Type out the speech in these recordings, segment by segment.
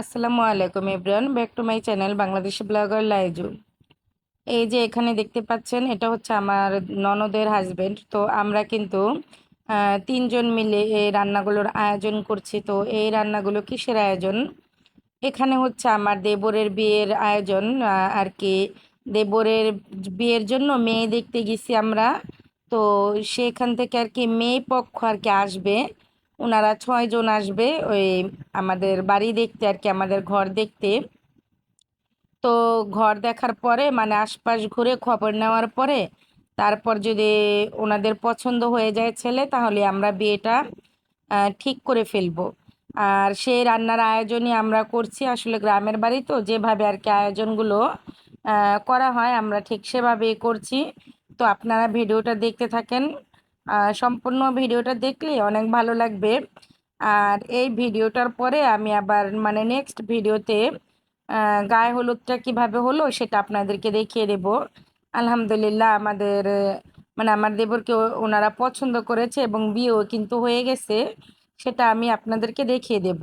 আসসালামু আলাইকুম everyone, back to my channel Bangladeshi blogger Laiju. এই যে এখানে দেখতে পাচ্ছেন, এটা হচ্ছে আমার ননদের হাজবেন্ড তো আমরা কিন্তু তিনজন মিলে এই রান্নাগুলোর আয়োজন করছি। তো এই রান্নাগুলো কিসের আয়োজন? এখানে হচ্ছে আমার দেবরের বিয়ের আয়োজন আর কি। দেবরের বিয়ের জন্য মেয়ে দেখতে গেছি আমরা, তো সেখান থেকে আর কি মেয়ে পক্ষ আর কি আসবে। ওনারা ছয়জন আসবে ওই আমাদের বাড়ি দেখতে আর কি, আমাদের ঘর দেখতে। তো ঘর দেখার পরে মানে আশপাশ ঘুরে খবর নেওয়ার পরে, তারপর যদি ওনাদের পছন্দ হয়ে যায় ছেলে, তাহলে আমরা বিয়েটা ঠিক করে ফেলব। আর সেই রান্নার আয়োজনই আমরা করছি আসলে গ্রামের বাড়ি তো, যেভাবে আর কি আয়োজনগুলো করা হয়, আমরা ঠিক সেভাবেই করছি। তো আপনারা ভিডিওটা দেখতে থাকেন। সম্পূর্ণ ভিডিওটা দেখলে অনেক ভালো লাগবে। আর এই ভিডিওটার পরে আমি আবার মানে নেক্সট ভিডিওতে গায়ে হলুদটা কীভাবে হলো সেটা আপনাদেরকে দেখিয়ে দেব। আলহামদুলিল্লাহ আমাদের মানে আমার দেবরকে ওনারা পছন্দ করেছে এবং বিয়েও কিন্তু হয়ে গেছে, সেটা আমি আপনাদেরকে দেখিয়ে দেব।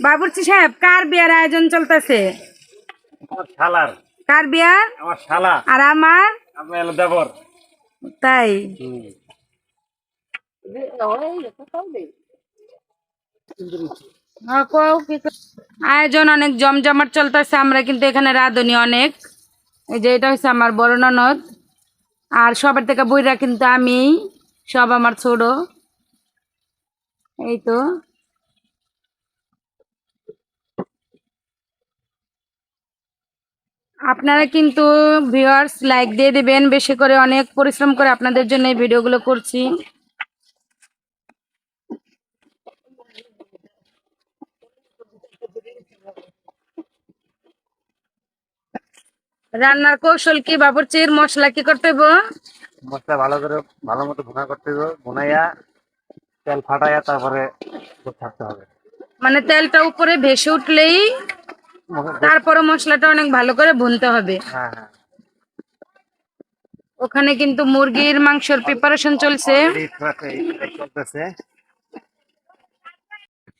বাবুর্চি সাহেব কার বিয়ার আয়োজন চলতেছে? শালার। কার বিয়ার? আমার শালা। আর আমার? দেবর। তাই? আয়োজন অনেক জমজমাট চলতেছে আমরা কিন্তু এখানে রাঁধুনি অনেক। এই যে এটা হচ্ছে আমার বড় ননদ। আর সবার থেকে বইরা কিন্তু আমি সব আমার ছোট। এই তো। আপনারা কিন্তু ভিউয়ার্স লাইক দিয়ে দেবেন বেশি করে অনেক পরিশ্রম করে আপনাদের জন্য এই ভিডিওগুলো করছি। রান্নার কৌশল কি বাবুর্চির? মশলা কি করতে হবে মশলা ভালো করে ভালো মতো ভুনা করতে হবে ভুনাইয়া তেল ফাটাইয়া তারপরে থাকতে হবে। মানে তেলটা উপরে ভেসে উঠলেই তারপরে মশলাটা অনেক ভালো করে ভুনতে হবে। হ্যাঁ হ্যাঁ। ওখানে কিন্তু মুরগির মাংসের প্রিপারেশন চলছে।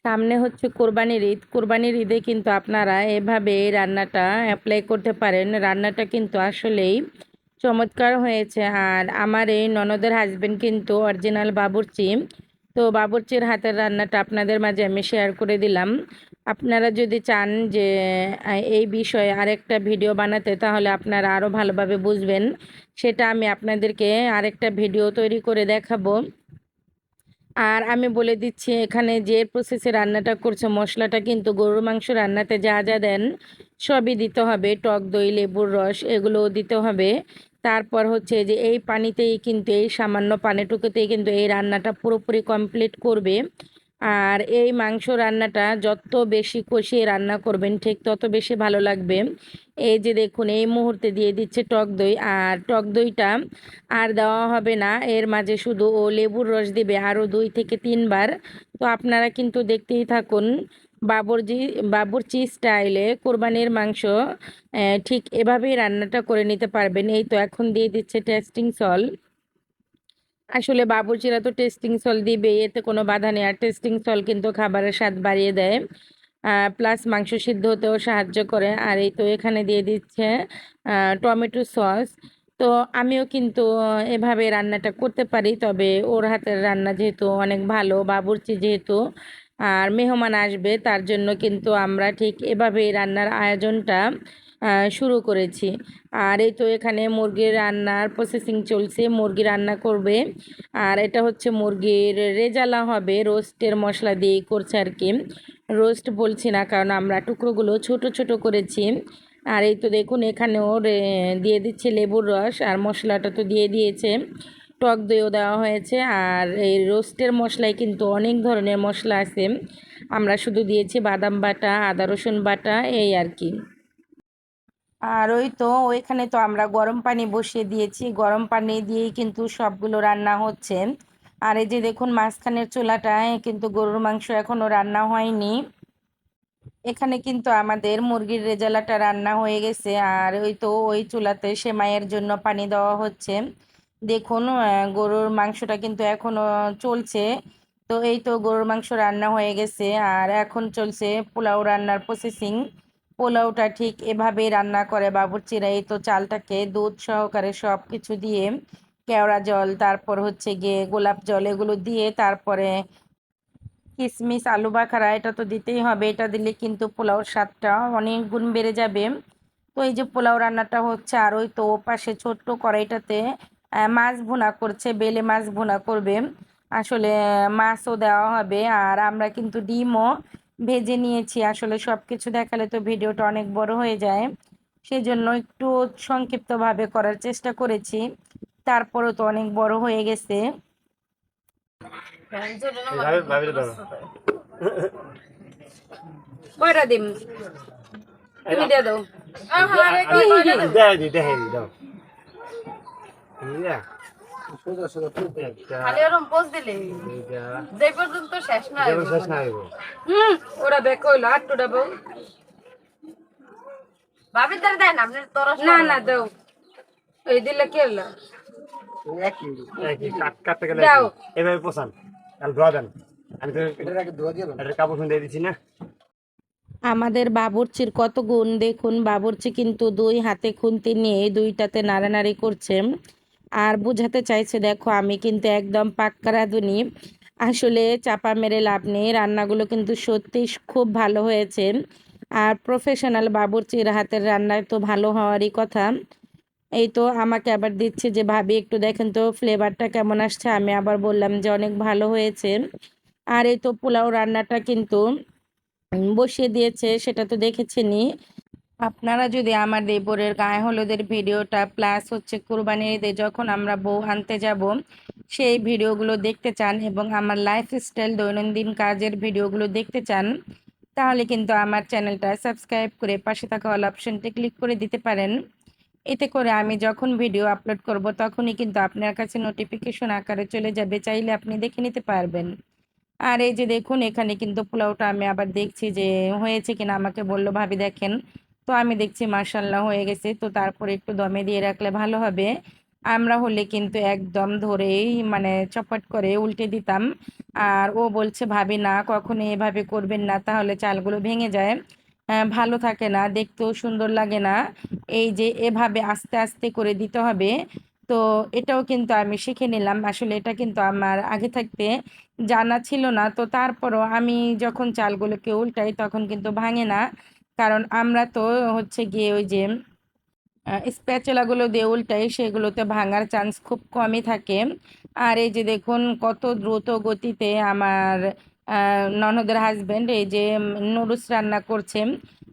সামনে হচ্ছে কোরবানির ঈদ। কোরবানির ঈদে কিন্তু আপনারা এভাবে এই রান্নাটা অ্যাপ্লাই করতে পারেন। রান্নাটা কিন্তু আসলেই চমৎকার হয়েছে। আর আমার এই ননদের হাজবেন্ড কিন্তু অরিজিনাল বাবুর্চি। তো বাবুর্চির হাতের রান্নাটা আপনাদের মাঝে আমি শেয়ার করে দিলাম। আপনারা যদি চান যে এই বিষয়ে আরেকটা ভিডিও বানাতে, তাহলে আপনারা আরও ভালোভাবে বুঝবেন। সেটা আমি আপনাদেরকে আরেকটা ভিডিও তৈরি করে দেখাবো। আর আমি বলে দিচ্ছি, এখানে যে প্রসেসে রান্নাটা করছে, মশলাটা কিন্তু গরুর মাংস রান্নাতে যা যা দেন, সবই দিতে হবে। টক দই, লেবুর রস, এগুলোও দিতে হবে। তারপর হচ্ছে যে, এই পানিতেই কিন্তু, এই সামান্য পানিটুকুতেই কিন্তু এই রান্নাটা পুরোপুরি কমপ্লিট করবে। আর এই মাংস রান্নাটা যত বেশি কষিয়ে রান্না করবেন, ঠিক তত বেশি ভালো লাগবে। এই যে দেখুন, এই মুহূর্তে দিয়ে দিচ্ছে টক দই, আর টক দইটা আর দেওয়া হবে না। এর মাঝে শুধু ও লেবুর রস দিবে আরও দুই থেকে তিনবার। তো আপনারা কিন্তু দেখতেই থাকুন, বাবরজি বাবুরচি স্টাইলে কোরবানির মাংস ঠিক এভাবেই রান্নাটা করে নিতে পারবেন। এই তো এখন দিয়ে দিচ্ছে টেস্টিং সল। আসলে বাবুর্চিরা তো টেস্টিং সল দিবে এতে কোনো বাধা নেই। আর টেস্টিং সল কিন্তু খাবারের স্বাদ বাড়িয়ে দেয়। প্লাস মাংস সিদ্ধ হতেও সাহায্য করে। আর এই তো এখানে দিয়ে দিচ্ছে টমেটো সস। তো আমিও কিন্তু এভাবে রান্নাটা করতে পারি, তবে ওর হাতের রান্না যেহেতু অনেক ভালো, বাবুর্চি যেহেতু আর মেহমান আসবে, তার জন্য কিন্তু আমরা ঠিক এভাবেই রান্নার আয়োজনটা শুরু করেছি। আর এই তো এখানে মুরগির রান্নার প্রসেসিং চলছে, মুরগি রান্না করবে। আর এটা হচ্ছে মুরগির রেজালা হবে, রোস্টের মশলা দিয়ে করছে আর কি। রোস্ট বলছি না, কারণ আমরা টুকরোগুলো ছোট ছোট করেছি। আর এই তো দেখুন, এখানেও দিয়ে দিচ্ছে লেবুর রস, আর মশলাটা তো দিয়ে দিয়েছে। টক দইও দেওয়া হয়েছে, আর এই রোস্টের মশলায় কিন্তু অনেক ধরনের মশলা আছে। আমরা শুধু দিয়েছি বাদাম বাটা, আদা রসুন বাটা, এই আর কি। আর ওই তো ওইখানে তো আমরা গরম পানি বসিয়ে দিয়েছি। গরম পানি দিয়েই কিন্তু সবগুলো রান্না হচ্ছে। আর এই যে দেখুন মাঝখানের চুলাটায় কিন্তু গরুর মাংস এখনও রান্না হয়নি। এখানে কিন্তু আমাদের মুরগির রেজালাটা রান্না হয়ে গেছে। আর ওই তো ওই চুলাতে সেমাইয়ের জন্য পানি দেওয়া হচ্ছে। দেখুন গরুর মাংসটা কিন্তু এখনও চলছে। তো এই তো গরুর মাংস রান্না হয়ে গেছে। আর এখন চলছে পোলাও রান্নার প্রসেসিং পোলাওটা ঠিক এভাবেই রান্না করে বাবুর্চিরা। এই তো চালটাকে দুধ সহকারে সব কিছু দিয়ে কেওড়া জল, তারপর হচ্ছে গিয়ে গোলাপ জল এগুলো দিয়ে তারপরে কিশমিশ আলু বাখারা, এটা তো দিতেই হবে। এটা দিলে কিন্তু পোলাওর স্বাদটা অনেক গুণ বেড়ে যাবে। তো এই যে পোলাও রান্নাটা হচ্ছে আর ওই তো পাশে ছোট্ট কড়াইটাতে মাছ ভুনা করছে, বেলে মাছ ভুনা করবে। আসলে মাছও দেওয়া হবে। আর আমরা কিন্তু ডিমও ভেজে নিয়েছি। আসলে সব কিছু দেখালে তো ভিডিওটা অনেক বড় হয়ে যায়। সেজন্য একটু সংক্ষিপ্তভাবে করার চেষ্টা করেছি। তারপরেও তো অনেক বড় হয়ে গেছে। ভাবি ভাবি কয়টা দিম তুমি দিয়ে দাও। সোজা সোজা তুলতে খালি ওরম পোজ দিলে? যে পর্যন্ত শেষ না যেমন শেষ না হইব। হুম ওরা বেক হইল আর টুটা বউ। ভাবি তার দেন আপনি তরস না না দাও। এই দিলে কি হলো? একই। একই কাট কাটতে গেলে এভাবে পোষান। তাহলে ধোয়া দেন। আমি তো এটার আগে ধোয়া দিয়ে এটার কাপড় শুনে দিয়ে না। আমাদের বাবুর্চির কত গুণ। দেখুন বাবুর্চি কিন্তু দুই হাতে খুন্তি নিয়ে দুইটাতে নাড়ানাড়ি করছে। আর বোঝাতে চাইছে, দেখো, আমি কিন্তু একদম পাক্কা রাঁধুনি। আসলে চাপা মেরে লাভ নেই। রান্নাগুলো কিন্তু সত্যি খুব ভালো হয়েছে। আর প্রফেশনাল বাবুর্চির হাতের রান্নায় তো ভালো হওয়ারই কথা। এই তো আমাকে আবার দিচ্ছে যে, ভাবি, একটু দেখেন তো ফ্লেভারটা কেমন আসছে? আমি আবার বললাম যে, অনেক ভালো হয়েছে। আর এই তো পোলাও রান্নাটা কিন্তু বসিয়ে দিয়েছে, সেটা তো দেখেছেনই। আপনারা যদি আমার দেবরের গায়ে হলুদের ভিডিওটা প্লাস হচ্ছে কোরবানির ঈদে যখন আমরা বউ আনতে যাব, সেই ভিডিওগুলো দেখতে চান এবং আমার লাইফস্টাইল দৈনন্দিন কাজের ভিডিওগুলো দেখতে চান, তাহলে কিন্তু আমার চ্যানেলটা সাবস্ক্রাইব করে পাশে থাকা অল অপশনটি ক্লিক করে দিতে পারেন। এতে করে আমি যখন ভিডিও আপলোড করব, তখনই কিন্তু আপনার কাছে নোটিফিকেশন আকারে চলে যাবে, চাইলে আপনি দেখে নিতে পারবেন। আর এই যে দেখুন, এখানে কিন্তু পোলাওটা আমি আবার দেখছি যে হয়েছে কিনা, আমাকে বলল, ভাবি দেখেন। তো আমি দেখছি মার্শাল্লাহ হয়ে গেছে। তো তারপরে একটু দমে দিয়ে রাখলে ভালো হবে। আমরা হলে কিন্তু একদম ধরেই মানে চপট করে উল্টে দিতাম। আর ও বলছে ভাবি না কখনো এভাবে করবেন না তাহলে চালগুলো ভেঙে যায়। আহ, ভালো থাকে না দেখতেও সুন্দর লাগে না। এই যে এভাবে আস্তে আস্তে করে দিতে হবে। তো এটাও কিন্তু আমি শিখে নিলাম। আসলে এটা কিন্তু আমার আগে থাকতে জানা ছিল না। তো তারপরও আমি যখন চালগুলোকে উল্টাই তখন কিন্তু ভাঙে না। কারণ আমরা তো হচ্ছে গিয়ে ওই যে স্প্যাচুলাগুলো দিয়ে উল্টাই সেগুলোতে ভাঙার চান্স খুব কমই থাকে। আর এই যে দেখুন, কত দ্রুত গতিতে আমার ননদের হাজব্যান্ড এই যে নুডলস রান্না করছে।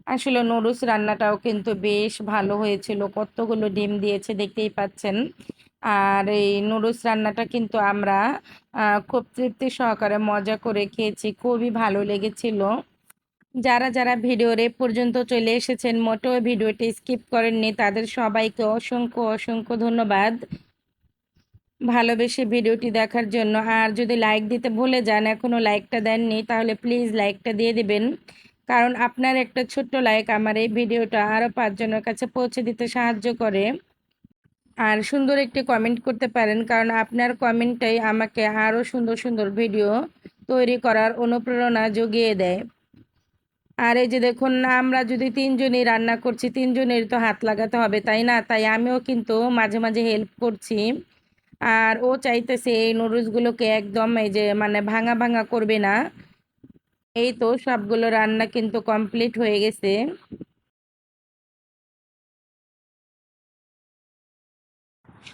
আসলে নুডলস রান্নাটাও কিন্তু বেশ ভালো হয়েছিল। কতগুলো ডিম দিয়েছে দেখতেই পাচ্ছেন। আর এই নুডলস রান্নাটা কিন্তু আমরা খুব তৃপ্তি সহকারে মজা করে খেয়েছি। খুবই ভালো লেগেছিল। যারা যারা ভিডিওর এ পর্যন্ত চলে এসেছেন, মোটেও ভিডিওটি স্কিপ করেননি, তাদের সবাইকে অসংখ্য অসংখ্য ধন্যবাদ। ভালোবেসে ভিডিওটি দেখার জন্য। আর যদি লাইক দিতে ভুলে যান এখনও লাইকটা দেননি, তাহলে প্লিজ লাইকটা দিয়ে দিবেন। কারণ আপনার একটা ছোট্ট লাইক আমার এই ভিডিওটা আরও পাঁচজনের কাছে পৌঁছে দিতে সাহায্য করে। আর সুন্দর একটি কমেন্ট করতে পারেন, কারণ আপনার কমেন্টটাই আমাকে আরও সুন্দর সুন্দর ভিডিও তৈরি করার অনুপ্রেরণা জুগিয়ে দেয়। আর এই যে দেখুন, আমরা যদি তিনজনই রান্না করছি, তিনজনের তো হাত লাগাতে হবে, তাই না? তাই আমিও কিন্তু মাঝে মাঝে হেল্প করছি। আর ও চাইতেছে এই নুডলসগুলোকে একদম এই যে মানে ভাঙা ভাঙা করবে না। এই তো সবগুলো রান্না কিন্তু কমপ্লিট হয়ে গেছে।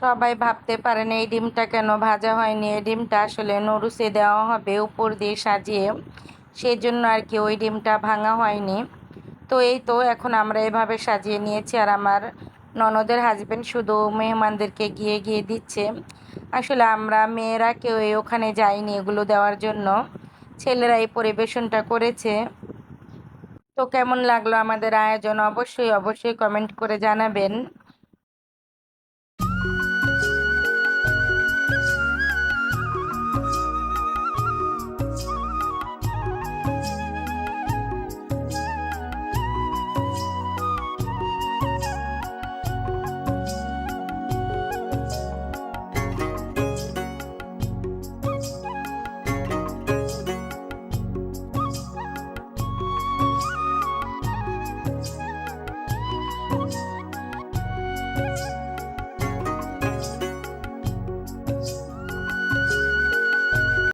সবাই ভাবতে পারেন এই ডিমটা কেন ভাজা হয়নি? এই ডিমটা আসলে নুডলসে দেওয়া হবে, উপর দিয়ে সাজিয়ে সেই জন্য আর কি ওই ডিমটা ভাঙা হয়নি। তো এই তো এখন আমরা এভাবে সাজিয়ে নিয়েছি আর আমার ননদের হাজব্যান্ড শুধু মেহমানদেরকে গিয়ে গিয়ে দিচ্ছে। আসলে আমরা মেয়েরা কেউ ওখানে যাইনি এগুলো দেওয়ার জন্য। ছেলেরা এই পরিবেশনটা করেছে। তো কেমন লাগল আমাদের আয়োজন? অবশ্যই অবশ্যই কমেন্ট করে জানাবেন।